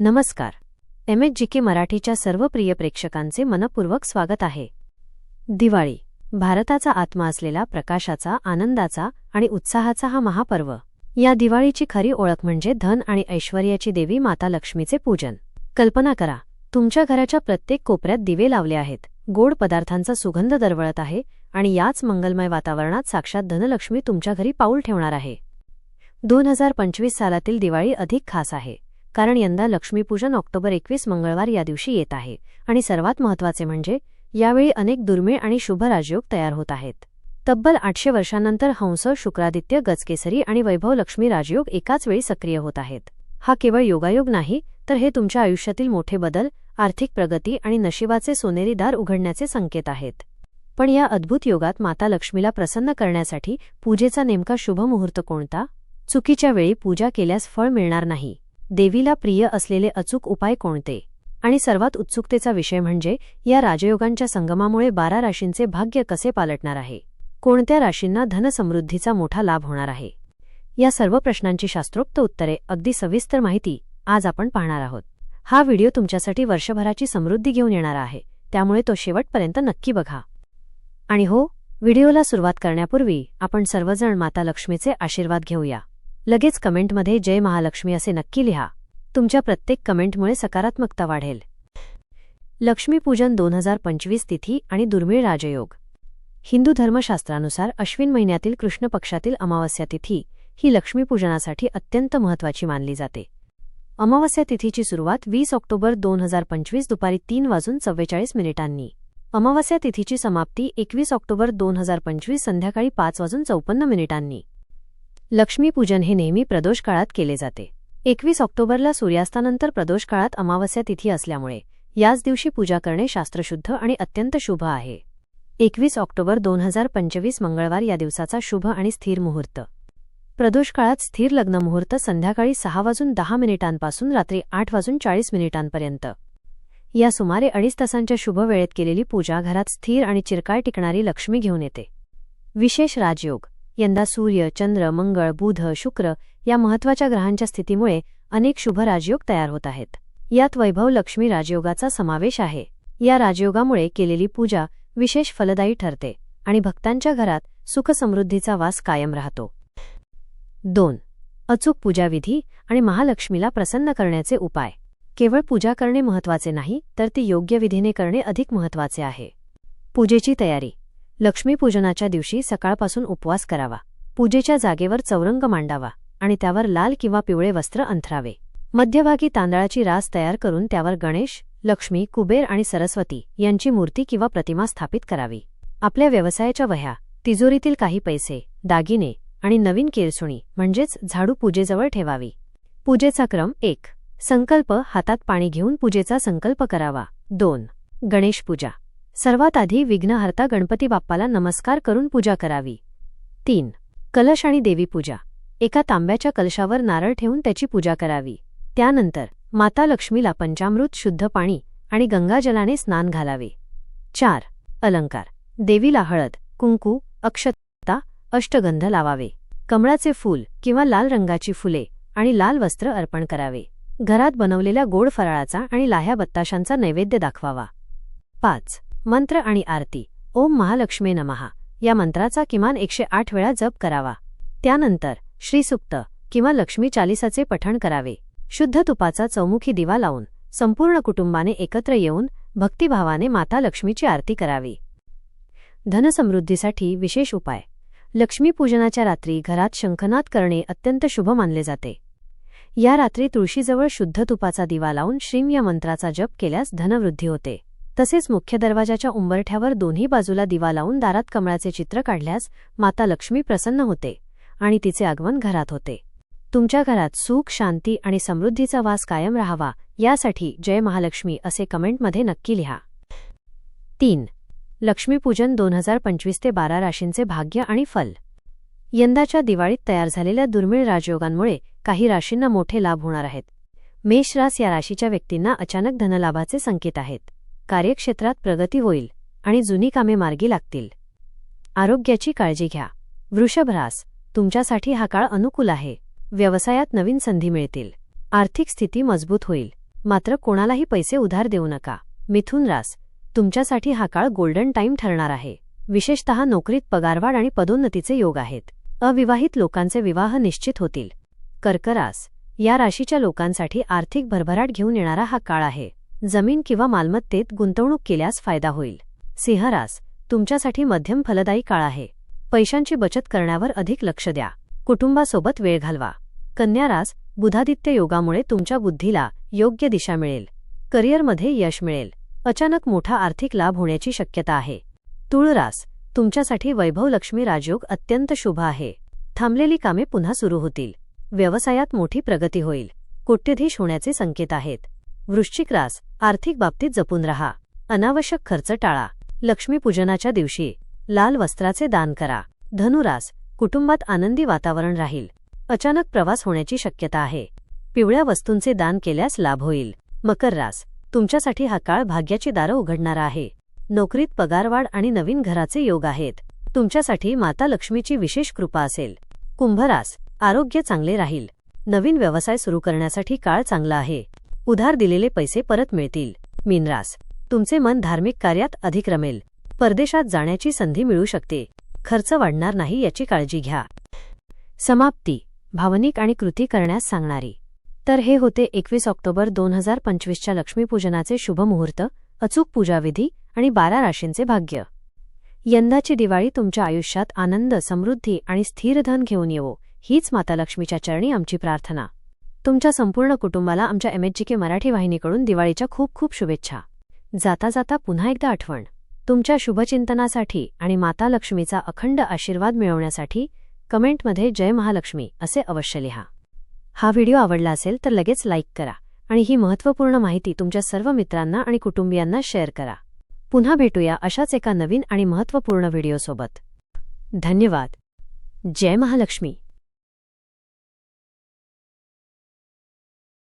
नमस्कार. M H G के मराठीच्या सर्व प्रिय प्रेक्षकांचे मनपूर्वक स्वागत आहे. दिवाळी भारताचा आत्मा असलेला प्रकाशाचा आनंदाचा आणि उत्साहाचा हा महापर्व. या दिवाळीची खरी ओळख म्हणजे धन आणि ऐश्वर्याची देवी माता लक्ष्मीचे पूजन. कल्पना करा तुमच्या घराच्या प्रत्येक कोपऱ्यात दिवे लावले आहेत गोड पदार्थांचा सुगंध दरवळत आहे आणि याच मंगलमय वातावरणात साक्षात धनलक्ष्मी तुमच्या घरी पाऊल ठेवणार आहे. दोन हजार पंचवीस सालातील दिवाळी अधिक खास आहे. कारण यंदा लक्ष्मीपूजन ऑक्टोबर एकवीस मंगळवार या दिवशी येत आहे. आणि सर्वात महत्त्वाचे म्हणजे यावेळी अनेक दुर्मिळ आणि शुभ राजयोग तयार होत आहेत. तब्बल आठशे वर्षांनंतर हंस शुक्रादित्य गजकेसरी आणि वैभव लक्ष्मी राजयोग एकाच वेळी सक्रिय होत आहेत. हा केवळ योगायोग नाही तर हे तुमच्या आयुष्यातील मोठे बदल आर्थिक प्रगती आणि नशिबाचे सोनेरी दार उघडण्याचे संकेत आहेत. पण या अद्भुत योगात माता लक्ष्मीला प्रसन्न करण्यासाठी पूजेचा नेमका शुभ मुहूर्त कोणता? चुकीच्या वेळी पूजा केल्यास फळ मिळणार नाही. देवीला प्रिय असलेले अचूक उपाय कोणते? आणि सर्वात उत्सुकतेचा विषय म्हणजे या राजयोगांच्या संगमामुळे बारा राशींचे भाग्य कसे पालटणार आहे? कोणत्या राशींना धनसमृद्धीचा मोठा लाभ होणार आहे? या सर्व प्रश्नांची शास्त्रोक्त उत्तरे अगदी सविस्तर माहिती आज आपण पाहणार आहोत. हा व्हिडिओ तुमच्यासाठी वर्षभराची समृद्धी घेऊन येणार आहे त्यामुळे तो शेवटपर्यंत नक्की बघा. आणि हो व्हिडिओला सुरुवात करण्यापूर्वी आपण सर्वजण माता लक्ष्मीचे आशीर्वाद घेऊया. लगेच कमेंटमध्ये जय महालक्ष्मी असे नक्की लिहा. तुमच्या प्रत्येक कमेंटमुळे सकारात्मकता वाढेल. लक्ष्मीपूजन दोन हजार पंचवीस तिथी आणि दुर्मिळ राजयोग. हिंदू धर्मशास्त्रानुसार अश्विन महिन्यातील कृष्ण पक्षातील अमावस्या तिथी ही लक्ष्मीपूजनासाठी अत्यंत महत्त्वाची मानली जाते. अमावस्या तिथीची सुरुवात वीस ऑक्टोबर दोन हजार पंचवीस दुपारी तीन वाजून चव्वेचाळीस मिनिटांनी. अमावस्या तिथीची समाप्ती एकवीस ऑक्टोबर दोन हजार पंचवीस संध्याकाळी पाच वाजून चौपन्न मिनिटांनी. लक्ष्मीपूजन हे नेहमी प्रदोष काळात केले जाते. एकवीस ऑक्टोबरला सूर्यास्तानंतर प्रदोष काळात अमावस्या तिथी असल्यामुळे याच दिवशी पूजा करणे शास्त्रशुद्ध आणि अत्यंत शुभ आहे. एकवीस ऑक्टोबर दोन हजार पंचवीस मंगळवार या दिवसाचा शुभ आणि स्थिर मुहूर्त. प्रदोष काळात स्थिर लग्न मुहूर्त संध्याकाळी सहा वाजून दहा मिनिटांपासून रात्री आठ वाजून चाळीस मिनिटांपर्यंत. या सुमारे अडीच तासांच्या शुभ वेळेत केलेली पूजा घरात स्थिर आणि चिरकाळ टिकणारी लक्ष्मी घेऊन येते. विशेष राजयोग. यंदा सूर्य चंद्र मंगळ बुध शुक्र या महत्त्वाच्या ग्रहांच्या स्थितीमुळे अनेक शुभ राजयोग तयार होत आहेत. यात वैभव लक्ष्मी राजयोगाचा समावेश आहे. या राजयोगामुळे केलेली पूजा विशेष फलदायी ठरते आणि भक्तांच्या घरात सुखसमृद्धीचा वास कायम राहतो. दोन. अचूक पूजाविधी आणि महालक्ष्मीला प्रसन्न करण्याचे उपाय. केवळ पूजा करणे महत्त्वाचे नाही तर ती योग्य विधीने करणे अधिक महत्त्वाचे आहे. पूजेची तयारी. लक्ष्मीपूजनाच्या दिवशी सकाळपासून उपवास करावा. पूजेच्या जागेवर चौरंग मांडावा आणि त्यावर लाल किंवा पिवळे वस्त्र अंथरावे. मध्यभागी तांदळाची रास तयार करून त्यावर गणेश लक्ष्मी कुबेर आणि सरस्वती यांची मूर्ती किंवा प्रतिमा स्थापित करावी. आपल्या व्यवसायाच्या वह्या तिजोरीतील काही पैसे दागिने आणि नवीन केरसुणी म्हणजेच झाडू पूजेजवळ ठेवावी. पूजेचा क्रम एक. संकल्प हातात पाणी घेऊन पूजेचा संकल्प करावा. दोन. गणेश पूजा. सर्वात आधी विघ्नहर्ता गणपती बाप्पाला नमस्कार करून पूजा करावी. तीन. कलश आणि देवी पूजा. एका तांब्याच्या कलशावर नारळ ठेवून त्याची पूजा करावी. त्यानंतर माता लक्ष्मीला पंचामृत शुद्ध पाणी आणि गंगाजलाने स्नान घालावे. चार. अलंकार. देवीला हळद कुंकू अक्षता अष्टगंध लावावे. कमळाचे फूल किंवा लाल रंगाची फुले आणि लाल वस्त्र अर्पण करावे. घरात बनवलेल्या गोड फराळाचा आणि लाह्या बत्ताशांचा नैवेद्य दाखवावा. पाच. मंत्र आणि आरती. ओम महालक्ष्मी नमहा या मंत्राचा किमान एकशे आठ वेळा जप करावा. त्यानंतर श्रीसुक्त किंवा लक्ष्मी चालिसाचे पठण करावे. शुद्ध तुपाचा चौमुखी दिवा लावून संपूर्ण कुटुंबाने एकत्र येऊन भक्तिभावाने माता लक्ष्मीची आरती करावी. धनसमृद्धीसाठी विशेष उपाय. लक्ष्मीपूजनाच्या रात्री घरात शंखनाद करणे अत्यंत शुभ मानले जाते. या रात्री तुळशीजवळ शुद्ध तुपाचा दिवा लावून श्रीम या मंत्राचा जप केल्यास धनवृद्धी होते. तसेच मुख्य दरवाजाच्या उंबरठ्यावर दोन्ही बाजूला दिवा लावून दारात कमळाचे चित्र काढल्यास माता लक्ष्मी प्रसन्न होते आणि तिचे आगमन घरात होते. तुमच्या घरात सुख शांती आणि समृद्धीचा वास कायम राहावा यासाठी जय महालक्ष्मी असे कमेंटमध्ये नक्की लिहा. तीन. लक्ष्मीपूजन दोन हजार पंचवीस ते बारा राशींचे भाग्य आणि फल. यंदाच्या दिवाळीत तयार झालेल्या दुर्मिळ राजयोगांमुळे काही राशींना मोठे लाभ होणार आहेत. मेष रास या राशीच्या व्यक्तींना अचानक धनलाभाचे संकेत आहेत. कार्यक्षेत्रात प्रगती होईल आणि जुनी कामे मार्गी लागतील. आरोग्याची काळजी घ्या. वृषभरास तुमच्यासाठी हा काळ अनुकूल आहे. व्यवसायात नवीन संधी मिळतील. आर्थिक स्थिती मजबूत होईल. मात्र कोणालाही पैसे उधार देऊ नका. मिथुन रास तुमच्यासाठी हा काळ गोल्डन टाइम ठरणार आहे. विशेषतः नोकरीत पगारवाढ आणि पदोन्नतीचे योग आहेत. अविवाहित लोकांचे विवाह निश्चित होतील. कर्करास या राशीच्या लोकांसाठी आर्थिक भरभराट घेऊन येणारा हा काळ आहे. जमीन किंवा मालमत्तेत गुंतवणूक केल्यास फायदा होईल. सिंहरास तुमच्यासाठी मध्यम फलदायी काळ आहे. पैशांची बचत करण्यावर अधिक लक्ष द्या. कुटुंबासोबत वेळ घालवा. कन्यारास बुधादित्य योगामुळे तुमच्या बुद्धीला योग्य दिशा मिळेल. करिअरमध्ये यश मिळेल. अचानक मोठा आर्थिक लाभ होण्याची शक्यता आहे. तुळरास तुमच्यासाठी वैभव लक्ष्मी राजयोग अत्यंत शुभ आहे. थांबलेली कामे पुन्हा सुरू होतील. व्यवसायात मोठी प्रगती होईल. कोट्यधीश होण्याचे संकेत आहेत. वृश्चिक रास आर्थिक बाबतीत जपून रहा. अनावश्यक खर्च टाळा. लक्ष्मीपूजनाच्या दिवशी लाल वस्त्राचे दान करा. धनुरास कुटुंबात आनंदी वातावरण राहील. अचानक प्रवास होण्याची शक्यता आहे. पिवळ्या वस्तूंचे दान केल्यास लाभ होईल. मकर रास तुमच्यासाठी हा काळ भाग्याची दारं उघडणारा आहे. नोकरीत पगारवाढ आणि नवीन घराचे योग आहेत. तुमच्यासाठी माता लक्ष्मीची विशेष कृपा असेल. कुंभरास आरोग्य चांगले राहील. नवीन व्यवसाय सुरू करण्यासाठी काळ चांगला आहे. उधार दिलेले पैसे परत मिळतील. मीनरास तुमचे मन धार्मिक कार्यात अधिक रमेल परदेशात जाण्याची संधी मिळू शकते. खर्च वाढणार नाही याची काळजी घ्या. समाप्ती. भावनिक आणि कृती करण्यास सांगणारी. तर हे होते एकवीस ऑक्टोबर दोन हजार पंचवीसच्या लक्ष्मीपूजनाचे शुभमुहूर्त अचूक पूजाविधी आणि बारा राशींचे भाग्य. यंदाची दिवाळी तुमच्या आयुष्यात आनंद समृद्धी आणि स्थिर धन घेऊन येवो. हीच माता लक्ष्मीच्या चरणी आमची प्रार्थना. तुमच्या संपूर्ण कुटुंबाला आमच्या एमएचजीके मराठी वाहिनीकडून दिवाळीच्या खूप खूप शुभेच्छा. जाता जाता पुन्हा एकदा आठवण. तुमच्या शुभचिंतनासाठी आणि माता लक्ष्मीचा अखंड आशीर्वाद मिळवण्यासाठी कमेंटमध्ये जय महालक्ष्मी असे अवश्य लिहा. हा व्हिडिओ आवडला असेल तर लगेच लाईक करा आणि ही महत्त्वपूर्ण माहिती तुमच्या सर्व मित्रांना आणि कुटुंबियांना शेअर करा. पुन्हा भेटूया अशाच एका नवीन आणि महत्त्वपूर्ण व्हिडिओसोबत. धन्यवाद. जय महालक्ष्मी.